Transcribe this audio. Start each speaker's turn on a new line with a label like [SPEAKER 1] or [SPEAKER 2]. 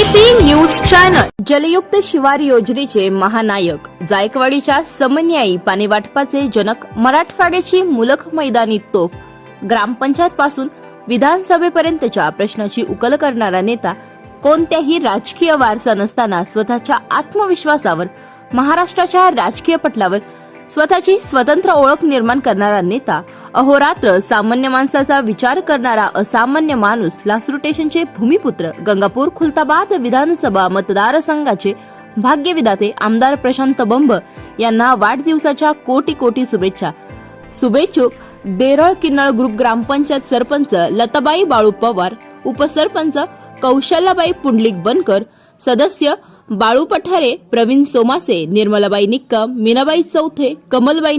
[SPEAKER 1] News channel जलयुक्त शिवार योजनेचे महानायक. जायकवाडीच्या समन्यायी पाणी वाटपाचे जनक मराठवाड्याची मुलख मैदानी तोफ. ग्रामपंचायत पासून विधानसभेपर्यंतच्या प्रश्नाची उकल करणारा नेता कोणत्याही राजकीय वारसा नसताना स्वतःच्या आत्मविश्वासावर महाराष्ट्राच्या राजकीय पटलावर स्वतःची स्वतंत्र ओळख निर्माण करणारा नेता अहोरात्र सामान्य माणसाचा विचार करणारा असामान्य माणूस लासरुटेशनचे भूमिपुत्र गंगापूर खुलताबाद विधानसभा मतदारसंघाचे भाग्यविधाते आमदार प्रशांत बंब यांना वाढदिवसाच्या कोटी कोटी शुभेच्छा. शुभेच्छुक देरळ किन्नळ ग्रुप ग्रामपंचायत सरपंच लताबाई बाळू पवार उपसरपंच कौशल्याबाई पुंडलिक बनकर सदस्य बाळू पठारे प्रवीण सोमासे निर्मलाबाई निक्कम मीनाबाई चौथे कमलबाई